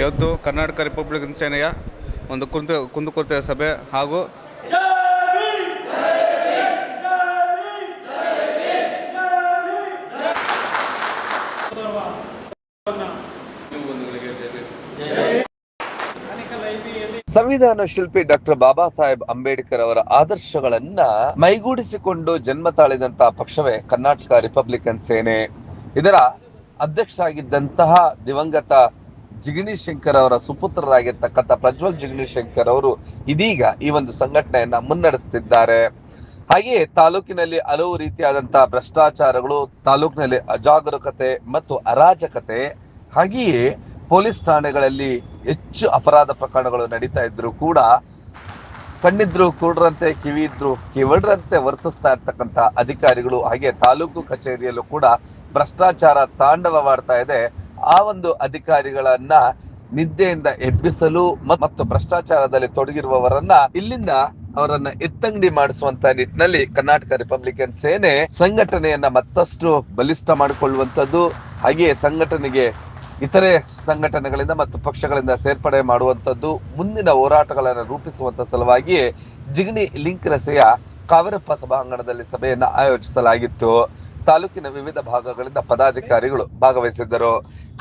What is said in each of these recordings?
ಇವತ್ತು ಕರ್ನಾಟಕ ರಿಪಬ್ಲಿಕನ್ ಸೇನೆಯ ಒಂದು ಕುಂದು ಕುಂದುಕೊರತೆ ಸಭೆ ಹಾಗೂ ಸಂವಿಧಾನ ಶಿಲ್ಪಿ ಡಾಕ್ಟರ್ ಬಾಬಾ ಸಾಹೇಬ್ ಅಂಬೇಡ್ಕರ್ ಅವರ ಆದರ್ಶಗಳನ್ನ ಮೈಗೂಡಿಸಿಕೊಂಡು ಜನ್ಮ ತಾಳಿದಂತಹ ಪಕ್ಷವೇ ಕರ್ನಾಟಕ ರಿಪಬ್ಲಿಕನ್ ಸೇನೆ. ಇದರ ಅಧ್ಯಕ್ಷರಾಗಿದ್ದಂತಹ ದಿವಂಗತ ಜಿಗಣಿ ಶಂಕರ್ ಅವರ ಸುಪುತ್ರರಾಗಿರ್ತಕ್ಕಂಥ ಪ್ರಜ್ವಲ್ ಜಿಗಣಿ ಶಂಕರ್ ಅವರು ಇದೀಗ ಈ ಒಂದು ಸಂಘಟನೆಯನ್ನ ಮುನ್ನಡೆಸುತ್ತಿದ್ದಾರೆ ಹಾಗೆಯೇ ತಾಲೂಕಿನಲ್ಲಿ ಹಲವು ರೀತಿಯಾದಂತಹ ಭ್ರಷ್ಟಾಚಾರಗಳು, ತಾಲೂಕಿನಲ್ಲಿ ಅಜಾಗರೂಕತೆ ಮತ್ತು ಅರಾಜಕತೆ, ಹಾಗೆಯೇ ಪೊಲೀಸ್ ಠಾಣೆಗಳಲ್ಲಿ ಹೆಚ್ಚು ಅಪರಾಧ ಪ್ರಕರಣಗಳು ನಡೀತಾ ಇದ್ರು ಕೂಡ ಕಣ್ಣಿದ್ರು ಕೂಡ್ರಂತೆ ಕಿವಿ ಇದ್ರು ಕಿವಡ್ರಂತೆ ವರ್ತಿಸ್ತಾ ಇರ್ತಕ್ಕಂಥ ಅಧಿಕಾರಿಗಳು ಹಾಗೆ ತಾಲೂಕು ಕಚೇರಿಯಲ್ಲೂ ಕೂಡ ಭ್ರಷ್ಟಾಚಾರ ತಾಂಡವವಾಡ್ತಾ ಇದೆ. ಆ ಒಂದು ಅಧಿಕಾರಿಗಳನ್ನ ನಿದ್ದೆಯಿಂದ ಎಬ್ಬಿಸಲು ಮತ್ತು ಭ್ರಷ್ಟಾಚಾರದಲ್ಲಿ ತೊಡಗಿರುವವರನ್ನ ಇಲ್ಲಿಂದ ಅವರನ್ನ ಎತ್ತಂಗಡಿ ಮಾಡಿಸುವಂತ ನಿಟ್ಟಿನಲ್ಲಿ ಕರ್ನಾಟಕ ರಿಪಬ್ಲಿಕನ್ ಸೇನೆ ಸಂಘಟನೆಯನ್ನ ಮತ್ತಷ್ಟು ಬಲಿಷ್ಠ ಮಾಡಿಕೊಳ್ಳುವಂತದ್ದು ಹಾಗೆಯೇ ಸಂಘಟನೆಗೆ ಇತರೆ ಸಂಘಟನೆಗಳಿಂದ ಮತ್ತು ಪಕ್ಷಗಳಿಂದ ಸೇರ್ಪಡೆ ಮಾಡುವಂತದ್ದು ಮುಂದಿನ ಹೋರಾಟಗಳನ್ನು ರೂಪಿಸುವಂತ ಸಲುವಾಗಿ ಜಿಗಣಿ ಲಿಂಕ್ ರಸೆಯ ಕಾವೇರಪ್ಪ ಸಭಾಂಗಣದಲ್ಲಿ ಸಭೆಯನ್ನು ಆಯೋಜಿಸಲಾಗಿತ್ತು. ತಾಲೂಕಿನ ವಿವಿಧ ಭಾಗಗಳಿಂದ ಪದಾಧಿಕಾರಿಗಳು ಭಾಗವಹಿಸಿದ್ದರು.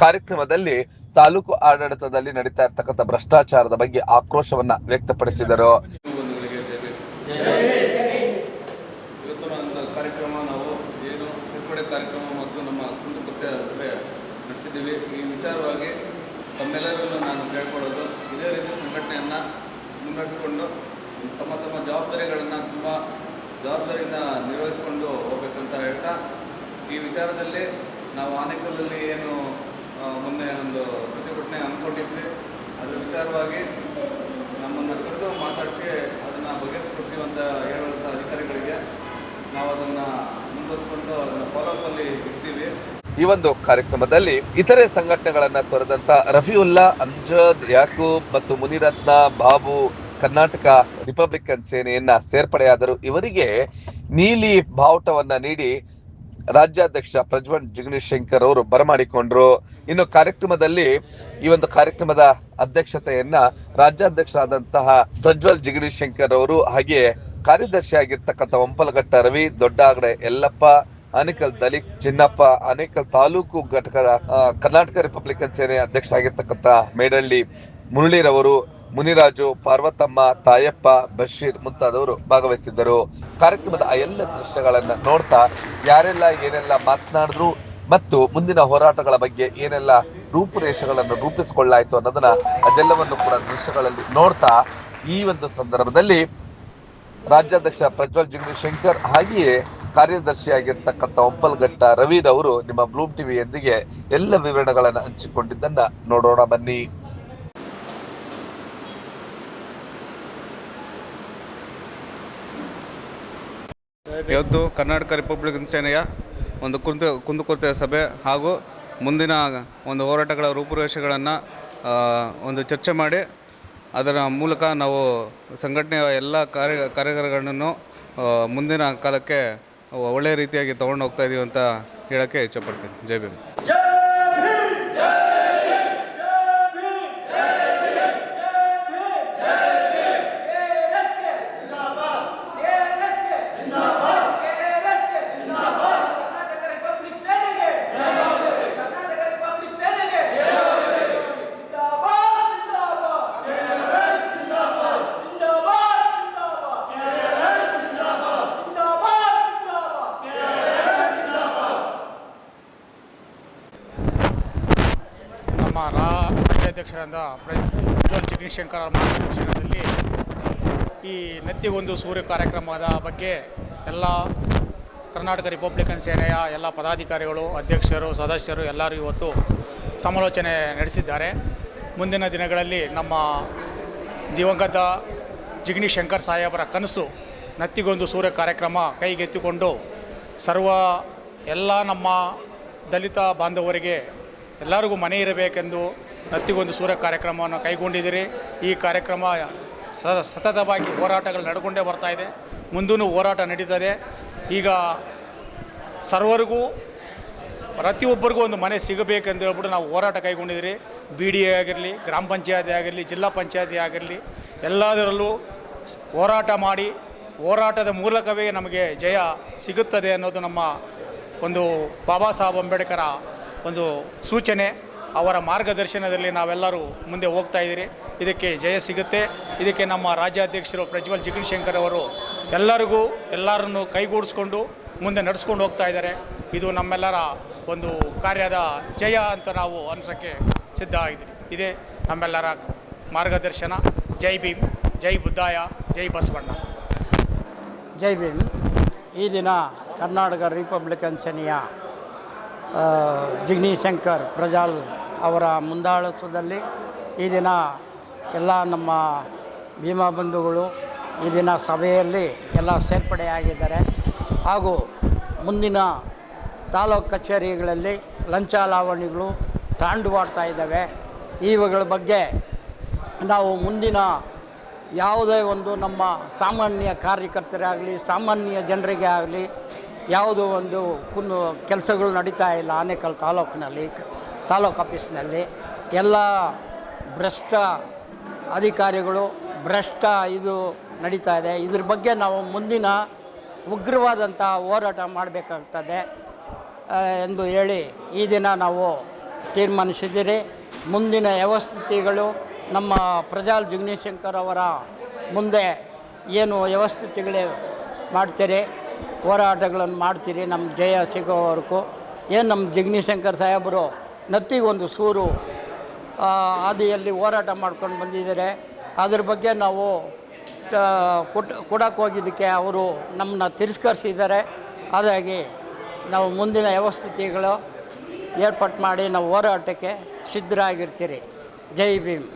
ಕಾರ್ಯಕ್ರಮದಲ್ಲಿ ತಾಲೂಕು ಆಡಳಿತದಲ್ಲಿ ನಡೀತಾ ಇರ್ತಕ್ಕಂಥ ಭ್ರಷ್ಟಾಚಾರದ ಬಗ್ಗೆ ಆಕ್ರೋಶವನ್ನ ವ್ಯಕ್ತಪಡಿಸಿದರು. ಕಾರ್ಯಕ್ರಮ ನಾವು ಏನು ಕಾರ್ಯಕ್ರಮ ಮತ್ತು ನಮ್ಮ ನಡೆಸಿದ್ದೀವಿ. ಈ ವಿಚಾರವಾಗಿ ತಮ್ಮೆಲ್ಲರನ್ನು ನಾನು ಕೇಳ್ಕೊಳ್ಳೋದು, ಇದೇ ರೀತಿ ಸಂಘಟನೆಯನ್ನು ಮುನ್ನಡೆಸಿಕೊಂಡು ತಮ್ಮ ತಮ್ಮ ಜವಾಬ್ದಾರಿಗಳನ್ನು ತುಂಬ ಜವಾಬ್ದಾರಿಯಿಂದ ನಿರ್ವಹಿಸಿಕೊಂಡು ಹೋಗ್ಬೇಕಂತ ಹೇಳ್ತಾ ಈ ವಿಚಾರದಲ್ಲಿ ನಾವು ಆನೇಕಲ್ಲಲ್ಲಿ ಏನು ಮೊನ್ನೆ ಒಂದು ಪ್ರತಿಭಟನೆ ಹಮ್ಮಿಕೊಂಡಿದ್ವಿ. ಅದರ ವಿಚಾರವಾಗಿ ನಮ್ಮನ್ನು ಕರೆದು ಮಾತಾಡಿಸಿ ಅದನ್ನು ಬಗೆಹರಿಸ್ಕೊಡ್ತೀವಿ ಅಂತ ಹೇಳುವಂಥ ಅಧಿಕಾರಿಗಳಿಗೆ ನಾವು ಅದನ್ನು ಮುಂದುವರಿಸ್ಕೊಂಡು ಅದನ್ನು ಫಾಲೋಅಪ್ಪಲ್ಲಿ ಇರ್ತೀವಿ ಈ ಒಂದು ಕಾರ್ಯಕ್ರಮದಲ್ಲಿ ಇತರೆ ಸಂಘಟನೆಗಳನ್ನ ತೊರೆದಂತ ರಫಿಯುಲ್ಲಾ ಅಮ್ಜದ್, ಯಾಕೂಬ್ ಮತ್ತು ಮುನಿರತ್ನ, ಬಾಬು, ಕರ್ನಾಟಕ ರಿಪಬ್ಲಿಕನ್ ಸೇನೆಯನ್ನ ಸೇರ್ಪಡೆಯಾದರು. ಇವರಿಗೆ ನೀಲಿ ಬಾವುಟವನ್ನ ನೀಡಿ ರಾಜ್ಯಾಧ್ಯಕ್ಷ ಪ್ರಜ್ವಲ್ ಜಿಗ್ನೇಶ್ ಶಂಕರ್ ಅವರು ಬರಮಾಡಿಕೊಂಡ್ರು. ಇನ್ನು ಕಾರ್ಯಕ್ರಮದಲ್ಲಿ ಈ ಒಂದು ಕಾರ್ಯಕ್ರಮದ ಅಧ್ಯಕ್ಷತೆಯನ್ನ ರಾಜ್ಯಾಧ್ಯಕ್ಷರಾದಂತಹ ಪ್ರಜ್ವಲ್ ಜಿಗ್ನೇಶ್ ಶಂಕರ್ ಅವರು ಹಾಗೆ ಕಾರ್ಯದರ್ಶಿ ಆಗಿರ್ತಕ್ಕಂಥ ಒಂಪಲಘಟ್ಟ ರವಿ, ದೊಡ್ಡಾಗಡೆ ಯಲ್ಲಪ್ಪ, ಅನೇಕಲ್ ದಲಿತ್, ಚಿನ್ನಪ್ಪ, ಅನೇಕಲ್ ತಾಲೂಕು ಘಟಕದ ಕರ್ನಾಟಕ ರಿಪಬ್ಲಿಕನ್ ಸೇನೆ ಅಧ್ಯಕ್ಷ ಆಗಿರ್ತಕ್ಕಂಥ ಮೇಡಳ್ಳಿ ಮುರಳಿರವರು ಮುನಿರಾಜು, ಪಾರ್ವತಮ್ಮ, ತಾಯಪ್ಪ, ಬಶೀರ್ ಮುಂತಾದವರು ಭಾಗವಹಿಸಿದ್ದರು. ಕಾರ್ಯಕ್ರಮದ ಆ ಎಲ್ಲ ದೃಶ್ಯಗಳನ್ನ ನೋಡ್ತಾ ಯಾರೆಲ್ಲ ಏನೆಲ್ಲ ಮಾತನಾಡಿದ್ರು ಮತ್ತು ಮುಂದಿನ ಹೋರಾಟಗಳ ಬಗ್ಗೆ ಏನೆಲ್ಲ ರೂಪುರೇಷೆಗಳನ್ನು ರೂಪಿಸಿಕೊಳ್ಳಾಯಿತು ಅನ್ನೋದನ್ನ ಅದೆಲ್ಲವನ್ನು ಕೂಡ ದೃಶ್ಯಗಳಲ್ಲಿ ನೋಡ್ತಾ ಈ ಒಂದು ಸಂದರ್ಭದಲ್ಲಿ ರಾಜ್ಯಾಧ್ಯಕ್ಷ ಪ್ರಜ್ವಲ್ ಜಗದೀಶ್ ಶಂಕರ್ ಹಾಗೆಯೇ ಕಾರ್ಯದರ್ಶಿಯಾಗಿರ್ತಕ್ಕಂಥ ಒಪ್ಪಲ್ಘಟ್ಟ ರವಿರವರು ನಿಮ್ಮ ಬ್ಲೂಮ್ ಟಿವಿಯೊಂದಿಗೆ ಎಲ್ಲ ವಿವರಣೆಗಳನ್ನು ಹಂಚಿಕೊಂಡಿದ್ದನ್ನ ನೋಡೋಣ ಬನ್ನಿ. ಇವತ್ತು ಕರ್ನಾಟಕ ರಿಪಬ್ಲಿಕ್ ಸೇನೆಯ ಒಂದು ಕುಂದು ಕುಂದುಕೊರತೆ ಸಭೆ ಹಾಗೂ ಮುಂದಿನ ಒಂದು ಹೋರಾಟಗಳ ರೂಪುರೇಷೆಗಳನ್ನು ಒಂದು ಚರ್ಚೆ ಮಾಡಿ ಅದರ ಮೂಲಕ ನಾವು ಸಂಘಟನೆಯ ಎಲ್ಲ ಕಾರ್ಯ ಕಾರ್ಯಕರ್ತರನ್ನು ಮುಂದಿನ ಕಾಲಕ್ಕೆ ಒಳ್ಳೆಯ ರೀತಿಯಾಗಿ ತೊಗೊಂಡು ಹೋಗ್ತಾ ಇದ್ದೀವಿ ಅಂತ ಹೇಳೋಕ್ಕೆ ಇಚ್ಛೆಪಡ್ತೀನಿ ಜೈ ಭೀಮ್. ರಾಜ್ಯಾಧ್ಯಕ್ಷರಾದ ಪ್ರಜ್ವಲ್ ಜಗದೀಶಂಕರ್ ಅವರ ಮಾರ್ಗದರ್ಶನದಲ್ಲಿ ಈ ನೆತ್ತಿಗೊಂದು ಸೂರ್ಯ ಕಾರ್ಯಕ್ರಮದ ಬಗ್ಗೆ ಎಲ್ಲ ಕರ್ನಾಟಕ ರಿಪಬ್ಲಿಕನ್ ಸೇನೆಯ ಎಲ್ಲ ಪದಾಧಿಕಾರಿಗಳು, ಅಧ್ಯಕ್ಷರು, ಸದಸ್ಯರು ಎಲ್ಲರೂ ಇವತ್ತು ಸಮಾಲೋಚನೆ ನಡೆಸಿದ್ದಾರೆ. ಮುಂದಿನ ದಿನಗಳಲ್ಲಿ ನಮ್ಮ ದಿವಂಗತ ಜಿಗ್ನಿ ಶಂಕರ್ ಸಾಹೇಬರ ಕನಸು ನತ್ತಿಗೊಂದು ಸೂರ್ಯ ಕಾರ್ಯಕ್ರಮ ಕೈಗೆತ್ತಿಕೊಂಡು ಸರ್ವ ಎಲ್ಲ ನಮ್ಮ ದಲಿತ ಬಾಂಧವರಿಗೆ ಎಲ್ಲರಿಗೂ ಮನೆ ಇರಬೇಕೆಂದು ನತ್ತಿಗೊಂದು ಸೂರ್ಯ ಕಾರ್ಯಕ್ರಮವನ್ನು ಕೈಗೊಂಡಿದ್ದೀರಿ. ಈ ಕಾರ್ಯಕ್ರಮ ಸ ಸತತವಾಗಿ ಹೋರಾಟಗಳು ನಡ್ಕೊಂಡೇ ಬರ್ತಾ ಇದೆ. ಮುಂದೂ ಹೋರಾಟ ನಡೀತದೆ. ಈಗ ಸರ್ವರಿಗೂ, ಪ್ರತಿಯೊಬ್ಬರಿಗೂ ಒಂದು ಮನೆ ಸಿಗಬೇಕಂತ ಹೇಳ್ಬಿಟ್ಟು ನಾವು ಹೋರಾಟ ಕೈಗೊಂಡಿದ್ದೀರಿ. ಬಿ ಡಿ ಎ ಆಗಿರಲಿ, ಗ್ರಾಮ ಪಂಚಾಯತಿ ಆಗಿರಲಿ, ಜಿಲ್ಲಾ ಪಂಚಾಯತಿ ಆಗಿರಲಿ, ಎಲ್ಲದರಲ್ಲೂ ಹೋರಾಟ ಮಾಡಿ, ಹೋರಾಟದ ಮೂಲಕವೇ ನಮಗೆ ಜಯ ಸಿಗುತ್ತದೆ ಅನ್ನೋದು ನಮ್ಮ ಒಂದು ಬಾಬಾ ಸಾಹೇಬ್ ಅಂಬೇಡ್ಕರ ಒಂದು ಸೂಚನೆ. ಅವರ ಮಾರ್ಗದರ್ಶನದಲ್ಲಿ ನಾವೆಲ್ಲರೂ ಮುಂದೆ ಹೋಗ್ತಾ ಇದ್ದೀರಿ. ಇದಕ್ಕೆ ಜಯ ಸಿಗುತ್ತೆ. ಇದಕ್ಕೆ ನಮ್ಮ ರಾಜ್ಯಾಧ್ಯಕ್ಷರು ಪ್ರಜ್ವಲ್ ಜಿಗನ್ ಶಂಕರ್ ಅವರು ಎಲ್ಲರಿಗೂ ಎಲ್ಲರನ್ನು ಕೈಗೂಡಿಸ್ಕೊಂಡು ಮುಂದೆ ನಡೆಸ್ಕೊಂಡು ಹೋಗ್ತಾ ಇದ್ದಾರೆ. ಇದು ನಮ್ಮೆಲ್ಲರ ಒಂದು ಕಾರ್ಯದ ಜಯ ಅಂತ ನಾವು ಅನಿಸೋಕ್ಕೆ ಸಿದ್ಧ ಆಗಿದ್ದೀವಿ ಇದೇ ನಮ್ಮೆಲ್ಲರ ಮಾರ್ಗದರ್ಶನ. ಜೈ ಭೀಮ್, ಜೈ ಬುದ್ಧಾಯ ಜೈ ಬಸವಣ್ಣ. ಜೈ ಭೀಮ್. ಈ ದಿನ ಕರ್ನಾಟಕ ರಿಪಬ್ಲಿಕನ್ ಸೇನೆಯ ಜಿಗ್ನಿ ಶಂಕರ್ ಪ್ರಜಾಲ್ ಅವರ ಮುಂದಾಳತ್ವದಲ್ಲಿ ಈ ದಿನ ಎಲ್ಲ ನಮ್ಮ ಭೀಮಾ ಬಂಧುಗಳು ಈ ದಿನ ಸಭೆಯಲ್ಲಿ ಎಲ್ಲ ಸೇರ್ಪಡೆಯಾಗಿದ್ದಾರೆ. ಹಾಗೂ ಮುಂದಿನ ತಾಲೂಕು ಕಚೇರಿಗಳಲ್ಲಿ ಲಂಚ ಲಾವಣಿಗಳು ತಾಂಡವಾಡ್ತಾ ಇದ್ದಾವೆ. ಇವುಗಳ ಬಗ್ಗೆ ನಾವು ಮುಂದಿನ ಯಾವುದೇ ಒಂದು ನಮ್ಮ ಸಾಮಾನ್ಯ ಕಾರ್ಯಕರ್ತರಾಗಲಿ, ಸಾಮಾನ್ಯ ಜನರಿಗೆ ಆಗಲಿ ಯಾವುದೋ ಒಂದು ಕುನ್ನು ಕೆಲಸಗಳು ನಡೀತಾ ಇಲ್ಲ ಆನೇಕಲ್ ತಾಲೂಕಿನಲ್ಲಿ. ತಾಲೂಕು ಆಫೀಸ್ನಲ್ಲಿ ಎಲ್ಲ ಭ್ರಷ್ಟ ಅಧಿಕಾರಿಗಳು, ಭ್ರಷ್ಟ ಇದು ನಡೀತಾ ಇದೆ. ಇದ್ರ ಬಗ್ಗೆ ನಾವು ಮುಂದಿನ ಉಗ್ರವಾದಂಥ ಹೋರಾಟ ಮಾಡಬೇಕಾಗ್ತದೆ ಎಂದು ಹೇಳಿ ಈ ದಿನ ನಾವು ತೀರ್ಮಾನಿಸಿದ್ದೀರಿ. ಮುಂದಿನ ವ್ಯವಸ್ಥಿತಿಗಳು ನಮ್ಮ ಪ್ರಜಾಲ್ ಜಗ್ನೀಶಂಕರ್ ಅವರ ಮುಂದೆ ಏನು ವ್ಯವಸ್ಥಿತಿಗಳೇ ಮಾಡ್ತೀರಿ, ಹೋರಾಟಗಳನ್ನು ಮಾಡ್ತೀರಿ, ನಮ್ಮ ಜಯ ಸಿಗೋವರೆಗೂ. ಏನು ನಮ್ಮ ಜಗನೀಶಂಕರ್ ಸಾಹೇಬರು ನತ್ತಿಗೊಂದು ಸೂರು ಹಾದಿಯಲ್ಲಿ ಹೋರಾಟ ಮಾಡ್ಕೊಂಡು ಬಂದಿದ್ದಾರೆ. ಅದ್ರ ಬಗ್ಗೆ ನಾವು ಕೊಟ್ಟು ಕೊಟ್ ಕೊಡಕ್ಕೆ ಹೋಗಿದ್ದಕ್ಕೆ ಅವರು ನಮ್ಮನ್ನ ತಿರಸ್ಕರಿಸಿದ್ದಾರೆ. ಹಾಗಾಗಿ ನಾವು ಮುಂದಿನ ವ್ಯವಸ್ಥಿತಿಗಳು ಏರ್ಪಾಟ್ ಮಾಡಿ ನಾವು ಹೋರಾಟಕ್ಕೆ ಸಿದ್ಧರಾಗಿರ್ತೀರಿ. ಜೈ ಭೀಮ್.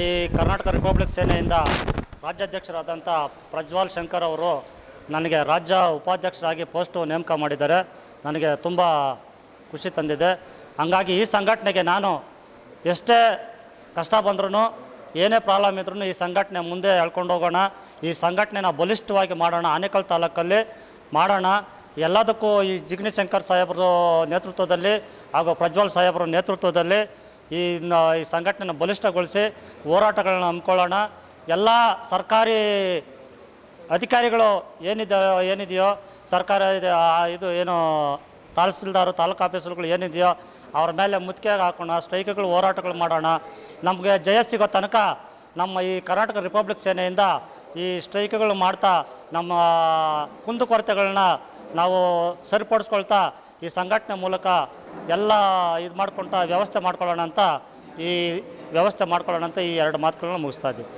ಈ ಕರ್ನಾಟಕ ರಿಪಬ್ಲಿಕ್ ಸೇನೆಯಿಂದ ರಾಜ್ಯಾಧ್ಯಕ್ಷರಾದಂಥ ಪ್ರಜ್ವಾಲ್ ಶಂಕರ್ ಅವರು ನನಗೆ ರಾಜ್ಯ ಉಪಾಧ್ಯಕ್ಷರಾಗಿ ಪೋಸ್ಟು ನೇಮಕ ಮಾಡಿದ್ದಾರೆ. ನನಗೆ ತುಂಬ ಖುಷಿ ತಂದಿದೆ. ಹಂಗಾಗಿ ಈ ಸಂಘಟನೆಗೆ ನಾನು ಎಷ್ಟೇ ಕಷ್ಟ ಬಂದ್ರೂ ಏನೇ ಪ್ರಾಬ್ಲಮ್ ಇದ್ರೂ ಈ ಸಂಘಟನೆ ಮುಂದೆ ಎಳ್ಕೊಂಡು ಹೋಗೋಣ. ಈ ಸಂಘಟನೆನ ಬಲಿಷ್ಠವಾಗಿ ಮಾಡೋಣ. ಆನೇಕಲ್ ತಾಲೂಕಲ್ಲಿ ಮಾಡೋಣ. ಎಲ್ಲದಕ್ಕೂ ಈ ಜಿಗ್ನಿ ಶಂಕರ್ ಸಾಹೇಬರ ನೇತೃತ್ವದಲ್ಲಿ ಹಾಗೂ ಪ್ರಜ್ವಲ್ ಸಾಹೇಬರ ನೇತೃತ್ವದಲ್ಲಿ ಈ ಈ ಸಂಘಟನೆನ ಬಲಿಷ್ಠಗೊಳಿಸಿ ಹೋರಾಟಗಳನ್ನ ಹಮ್ಮಿಕೊಳ್ಳೋಣ. ಎಲ್ಲ ಸರ್ಕಾರಿ ಅಧಿಕಾರಿಗಳು ಏನಿದೆಯೋ ಏನಿದೆಯೋ ಸರ್ಕಾರ ಇದು ಏನು ತಹಸೀಲ್ದಾರು, ತಾಲೂಕು ಆಫೀಸರ್ಗಳು ಏನಿದೆಯೋ ಅವ್ರ ಮೇಲೆ ಮುತ್ತಿಗೆ ಹಾಕೋಣ, ಸ್ಟ್ರೈಕ್ಗಳು, ಹೋರಾಟಗಳು ಮಾಡೋಣ. ನಮಗೆ ಜಯ ಸಿಗೋ ತನಕ ನಮ್ಮ ಈ ಕರ್ನಾಟಕ ರಿಪಬ್ಲಿಕ್ ಸೇನೆಯಿಂದ ಈ ಸ್ಟ್ರೈಕ್ಗಳು ಮಾಡ್ತಾ ನಮ್ಮ ಕುಂದುಕೊರತೆಗಳನ್ನ ನಾವು ಸರಿಪಡಿಸ್ಕೊಳ್ತಾ ಈ ಸಂಘಟನೆ ಮೂಲಕ ಎಲ್ಲ ಇದು ಮಾಡ್ಕೊಳ್ತಾ ವ್ಯವಸ್ಥೆ ಮಾಡ್ಕೊಳ್ಳೋಣ ಅಂತ ಈ ವ್ಯವಸ್ಥೆ ಮಾಡ್ಕೊಳ್ಳೋಣ ಅಂತ ಈ ಎರಡು ಮಾತುಗಳನ್ನ ಮುಗಿಸ್ತಾ ಇದ್ದೀವಿ.